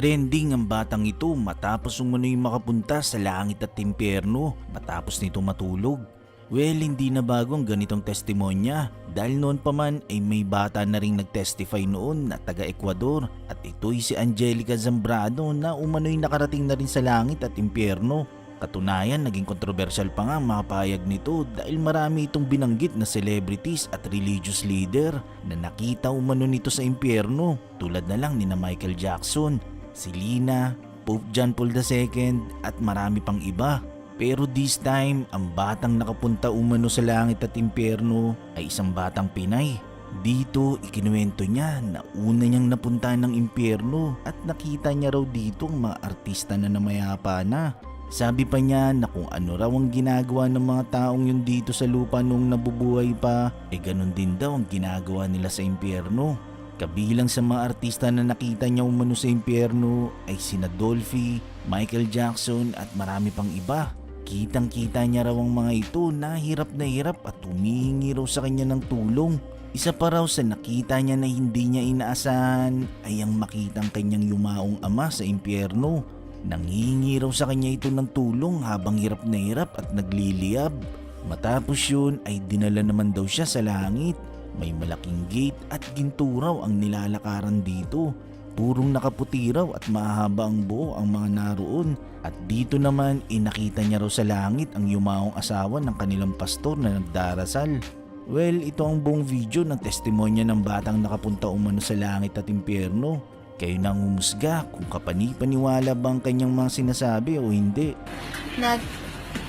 Trending ang batang ito matapos umano'y makapunta sa langit at impyerno matapos nito matulog. Well, hindi na bago ang ganitong testimonya dahil noon pa man ay may bata na ring nagtestify noon na taga Ecuador at ito'y si Angelica Zambrano na umano'y nakarating na rin sa langit at impyerno. Katunayan, naging kontrobersyal pa nga mga nito dahil marami itong binanggit na celebrities at religious leader na nakita umano nito sa impyerno tulad na lang ni na Michael Jackson, si Lina, Pope John Paul II at marami pang iba. Pero this time, ang batang nakapunta umano sa langit at impyerno ay isang batang Pinay. Dito, ikinuwento niya na una niyang napunta ng impyerno at nakita niya raw dito ang mga artista na namayapa na. Sabi pa niya na kung ano raw ang ginagawa ng mga taong yun dito sa lupa nung nabubuhay pa, eh ganun din daw ang ginagawa nila sa impyerno. Kabilang sa mga artista na nakita niya umano sa impyerno ay sina Dolphy, Michael Jackson at marami pang iba. Kitang kita niya raw ang mga ito na hirap na hirap at humihingi raw sa kanya ng tulong. Isa pa raw sa nakita niya na hindi niya inaasahan ay ang makitang kanyang yumaong ama sa impyerno. Nangihingi raw sa kanya ito ng tulong habang hirap na hirap at nagliliyab. Matapos yun ay dinala naman daw siya sa langit. May malaking gate at ginto raw ang nilalakaran dito. Purong nakaputi raw at mahaba ang buo ang mga naroon. At dito naman inakita niya raw sa langit ang yumaong asawa ng kanilang pastor na nagdarasal. Well, ito ang buong video ng testimonya ng batang nakapunta umano sa langit at impyerno. Kayo nang humusga kung kapani-paniwala ba ang kanyang mga sinasabi o hindi. nag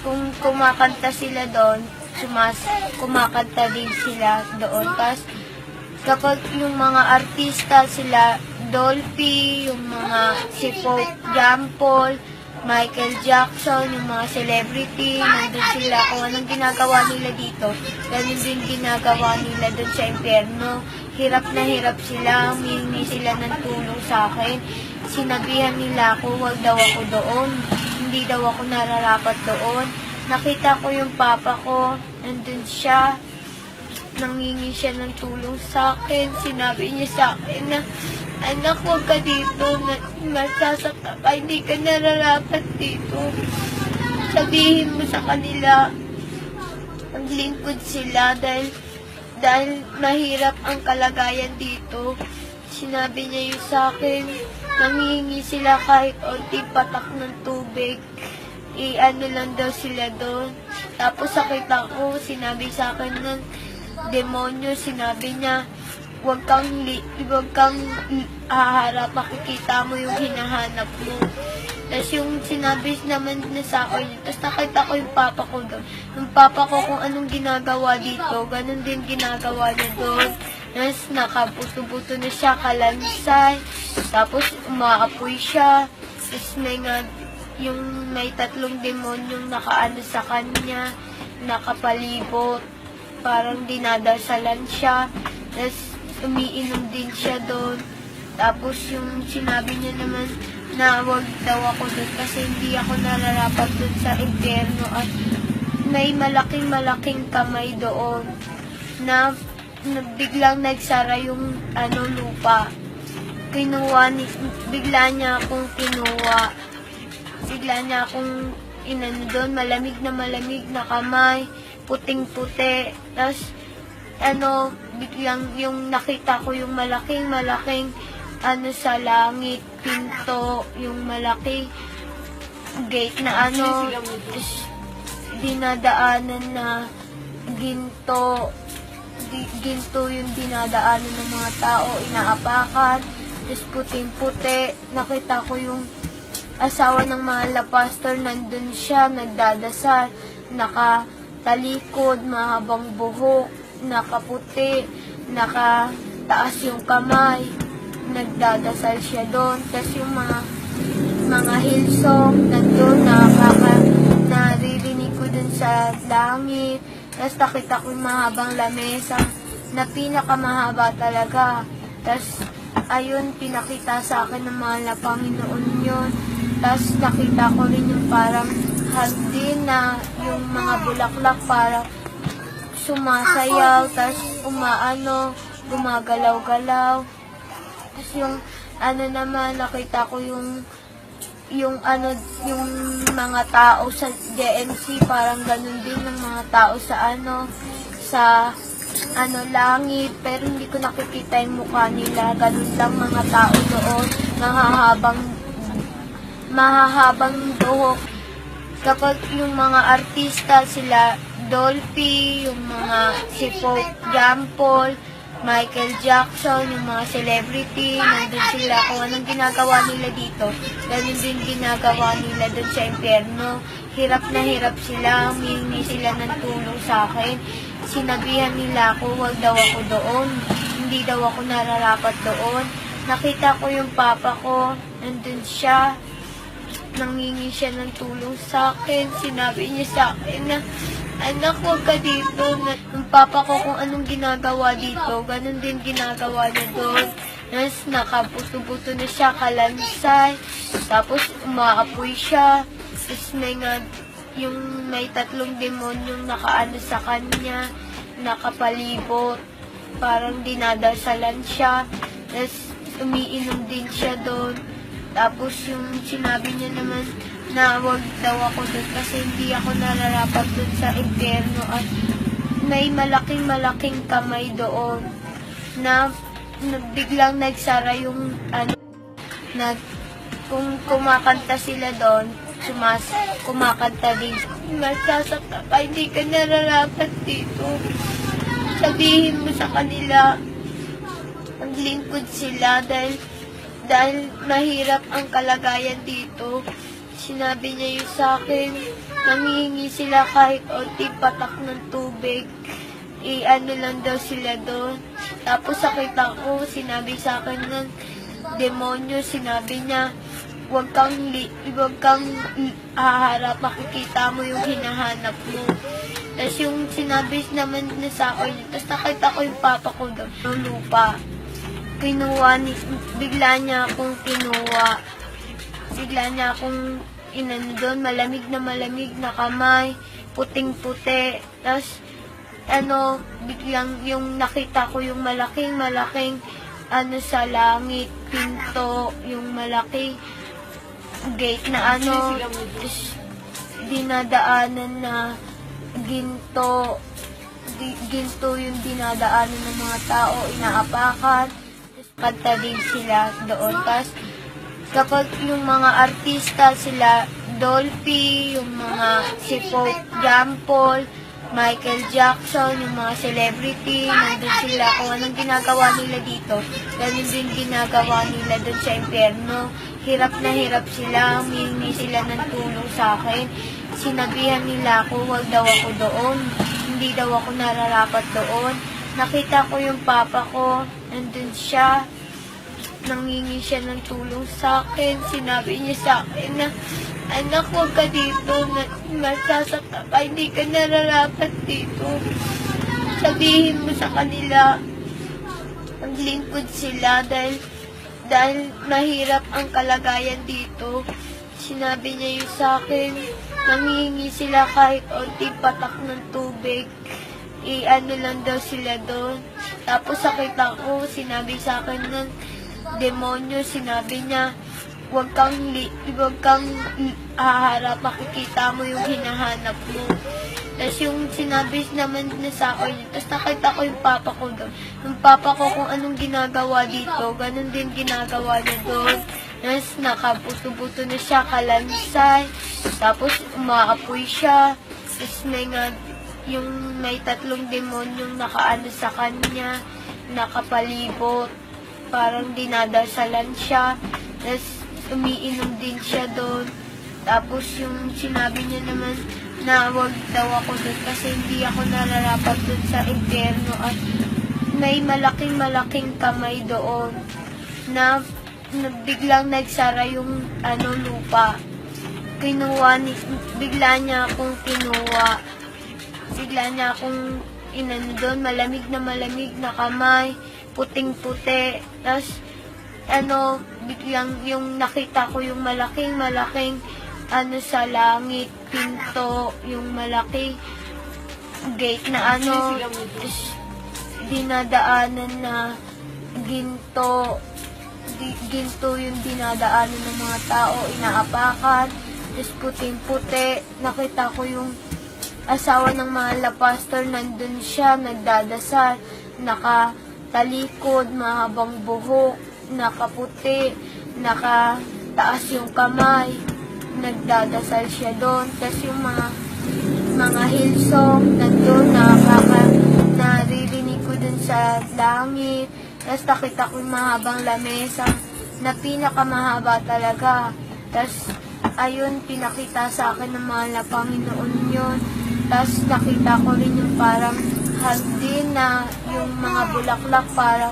kung kumakanta sila doon, sumas kumakanta din sila doon. Tapos kapag yung mga artista sila, Dolphy, yung mga si Pope Paul, Michael Jackson, yung mga celebrity, nandun sila kung anong ginagawa nila dito, ganun din ginagawa nila doon sa impyerno. Hirap na hirap sila, humingi sila ng tulong sa akin. Sinabihan nila ako, wag daw ako doon. Hindi daw ako nararapat doon. Nakita ko yung papa ko, nandun siya. Nangingi siya ng tulong sa akin. Sinabi niya sa akin na, anak, huwag ka dito. Ma- Masasaka ka, hindi ka nararapat dito. Sabihin mo sa kanila, maglingkod sila dahil dahil mahirap ang kalagayan dito. Sinabi niya yun sa akin, nangihingi sila kahit onti patak ng tubig. I-ano lang daw sila doon. Tapos sakita ko, sinabi sa akin ng demonyo, sinabi niya, huwag kang, huwag kang haharap, makikita mo yung hinahanap mo. Tapos yung sinabi naman na sa akin, tapos nakita ko yung papa ko doon. Yung papa ko kung anong ginagawa dito, ganun din ginagawa niya doon. Tapos nakabuto-buto na siya, kalansay. Tapos umaapoy siya. Tapos may nga, yung may tatlong demonyong nakaano sa kanya, nakapalibot. Parang dinadasalan siya. Tapos umiinom din siya doon. Tapos yung sinabi niya naman na wag daw ako doon kasi hindi ako nararapat doon sa impyerno at may malaking malaking kamay doon na, na biglang nagsara yung ano lupa. Kinuha ni, bigla niya akong kinuha. Bigla niya akong inano doon, malamig na malamig na kamay, puting-puti. Tapos ano, biglang yung nakita ko yung malaking malaking ano sa langit, pinto, yung malaking gate na ano, dinadaanan na ginto, ginto yung dinadaanan ng mga tao, inaapakan, tapos puting-puti, nakita ko yung asawa ng mga pastor, nandun siya, nagdadasal, nakatalikod, mahabang buhok, nakaputi, nakataas yung kamay, nagdadasal siya doon. Tapos yung mga mga hillsong nandun, nakaka, naririnig ko dun sa langit. Tapos nakita ko yung mahabang lamesa na pinakamahaba talaga. Tapos ayun, pinakita sa akin ng mga na Panginoon yun. Tapos nakita ko rin yung parang hagdi na yung mga bulaklak parang sumasayaw, tapos umaano, gumagalaw-galaw. Tapos yung ano naman, nakita ko yung yung ano, yung mga tao sa JNC, parang ganun din ng mga tao sa ano, sa ano, langit, pero hindi ko nakikita yung mukha nila. Ganun lang mga tao doon, mahahabang, mahahabang buhok. Kapag yung mga artista sila, Dolphy, yung mga si Pope Jampol, Michael Jackson, yung mga celebrity, nandun sila kung anong ginagawa nila dito. Ganun din ginagawa nila doon sa impyerno. Hirap na hirap sila, humingi sila ng tulong sa akin. Sinabihan nila ako, wag daw ako doon. Hindi daw ako nararapat doon. Nakita ko yung papa ko, nandun siya. Nangingi siya ng tulong sa akin. Sinabi niya sa akin na, anak, huwag ka dito. Na, yung papa ko kung anong ginagawa dito, ganun din ginagawa niya doon. Tapos nakabuto-buto na siya, kalansay. Tapos umaapoy siya. Tapos may nga, yung may tatlong demonyong nakaano sa kanya, nakapalibot. Parang dinadasalan siya. Tapos umiinom din siya doon. Tapos yung sinabi niya naman na wag daw ako doon kasi hindi ako nararapat doon sa impyerno at may malaking malaking kamay doon na, na biglang nagsara yung ano nag kung kumakanta sila doon sumas kumakanta din. Masasakta ka hindi ka nararapat dito. Sabihin mo sa kanila maglingkod sila dahil dahil mahirap ang kalagayan dito. Sinabi niya yun sa akin, nangihingi sila kahit onti patak ng tubig. I-ano lang daw sila doon. Tapos sakit ako, sinabi sa akin ng demonyo, sinabi niya, huwag kang, huwag kang haharap, makikita mo yung hinahanap mo. Tapos yung sinabi naman niya sa akin, tapos nakita ko yung papa ko doon, lupa kinuha ni, bigla niya akong kinuha. Bigla niya akong inano doon, malamig na malamig na kamay, puting-puti. Tapos, ano, biglang yung nakita ko yung malaking malaking ano sa langit, pinto, yung malaking gate na ano, dinadaanan na ginto, ginto yung dinadaanan ng mga tao, inaapakan kanta din sila doon. Tapos, kapag yung mga artista sila, Dolphy, yung mga si Pope Jampol, Michael Jackson, yung mga celebrity, nandun sila kung anong ginagawa nila dito. Ganun din ginagawa nila doon sa impyerno. Hirap na hirap sila, humingi sila ng tulong sa akin. Sinabihan nila ako, wag daw ako doon. Hindi daw ako nararapat doon. Nakita ko yung papa ko, nandun siya. Nangingi siya ng tulong sa akin. Sinabi niya sa akin na, anak, huwag ka dito. Masasakta ka. Hindi ka nararapat dito. Sabihin mo sa kanila, maglingkod sila dahil dahil mahirap ang kalagayan dito. Sinabi niya yun sa akin, nangihingi sila kahit onti patak ng tubig i-ano lang daw sila doon. Tapos sakit ako, sinabi sa akin ng demonyo, sinabi niya, huwag kang, huwag kang haharap, makikita mo yung hinahanap mo. Tapos yung sinabi naman niya sa akin, tapos nakita ko yung papa ko doon. Yung papa ko kung anong ginagawa dito, ganun din ginagawa niya doon. Tapos nakabuto-buto na siya, kalansay. Tapos umaapoy siya. Tapos may nga yung may tatlong demonyong nakaano sa kanya, nakapalibot, parang dinadasalan siya, tapos umiinom din siya doon. Tapos yung sinabi niya naman na wag daw ako doon kasi hindi ako nararapat doon sa impyerno at may malaking malaking kamay doon na, na biglang nagsara yung ano lupa. Kinuha ni, bigla niya akong kinuha bigla niya akong inano doon, malamig na malamig na kamay, puting-puti. Tapos, ano, biglang yung nakita ko yung malaking malaking ano sa langit, pinto, yung malaking gate na ano, dinadaanan na ginto, ginto yung dinadaanan ng mga tao, inaapakan, tapos puting-puti, nakita ko yung asawa ng na pastor, nandun siya, nagdadasal, nakatalikod, mahabang buhok, nakaputi, nakataas yung kamay, nagdadasal siya doon. Tapos yung mga mga hillsong nandun, nakaka, naririnig ko dun sa langit. Tapos nakita ko yung mahabang lamesa na pinakamahaba talaga. Tapos ayun, pinakita sa akin ng mahal na Panginoon yun. Tapos nakita ko rin yung parang hardin na yung mga bulaklak parang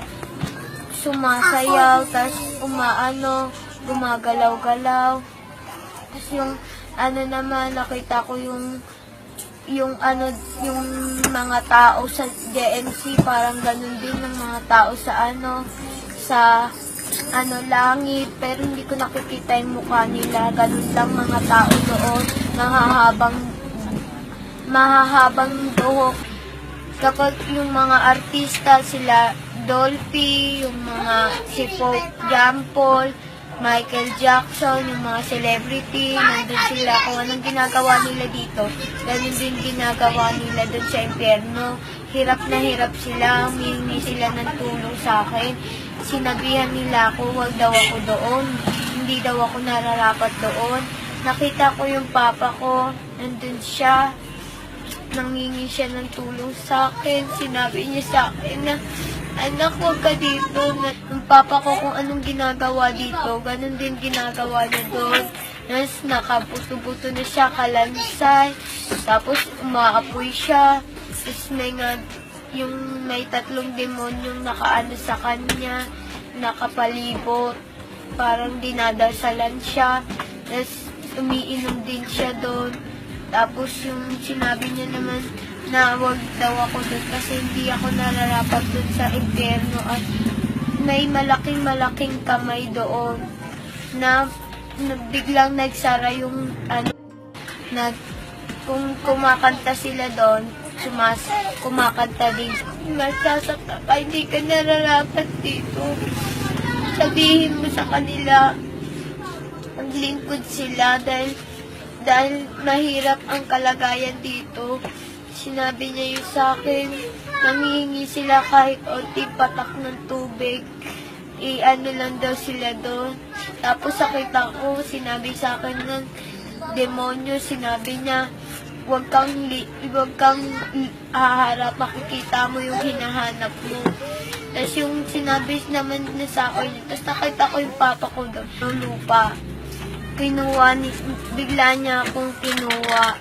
sumasayaw, tapos umaano, gumagalaw-galaw. Tapos yung ano naman, nakita ko yung yung ano, yung mga tao sa JNC, parang ganun din ng mga tao sa ano, sa ano, langit, pero hindi ko nakikita yung mukha nila. Ganun lang mga tao doon, mahahabang, mahahabang buhok. Kapag yung mga artista sila, Dolphy, yung mga si Pope Paul, Michael Jackson, yung mga celebrity, nandun sila kung anong ginagawa nila dito, ganun din ginagawa nila doon sa impyerno. Hirap na hirap sila, humingi sila ng tulong sa akin. Sinabihan nila ako, wag daw ako doon. Hindi daw ako nararapat doon. Nakita ko yung papa ko, nandun siya, nangingi siya ng tulong sa akin. Sinabi niya sa akin na, anak, huwag ka dito. Papa ko kung anong ginagawa dito, ganun din ginagawa niya doon. Tapos nakabuto-buto na siya, kalansay. Tapos umaapoy siya. Tapos may nga, yung may tatlong demonyong nakaano sa kanya, nakapalibot. Parang dinadasalan siya. Tapos umiinom din siya doon. Tapos yung sinabi niya naman na wag daw ako doon kasi hindi ako nararapat doon sa impyerno at may malaking malaking kamay doon na, na biglang nagsara yung ano nag kung kumakanta sila doon sumas kumakanta din. Masasakta ka hindi ka nararapat dito. Sabihin mo sa kanila ang lingkod sila dahil dahil mahirap ang kalagayan dito. Sinabi niya yun sa akin, nangihingi sila kahit onti patak ng tubig. I-ano lang daw sila doon. Tapos sakita ko, sinabi sa akin ng demonyo, sinabi niya, huwag kang, huwag kang haharap, makikita mo yung hinahanap mo. Tapos yung sinabi naman niya sa akin, tapos nakita ko yung papa ko doon, lupa kinuha ni, bigla niya akong kinuha.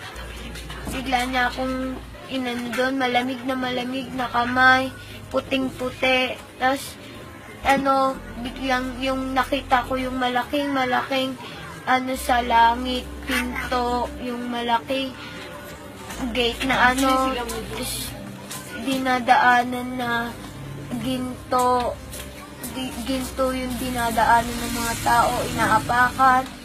Bigla niya akong inano doon, malamig na malamig na kamay, puting-puti. Tapos, ano, biglang yung nakita ko yung malaking malaking ano sa langit, pinto, yung malaking gate na ano, dinadaanan na ginto, di- ginto yung dinadaanan ng mga tao, inaapakan,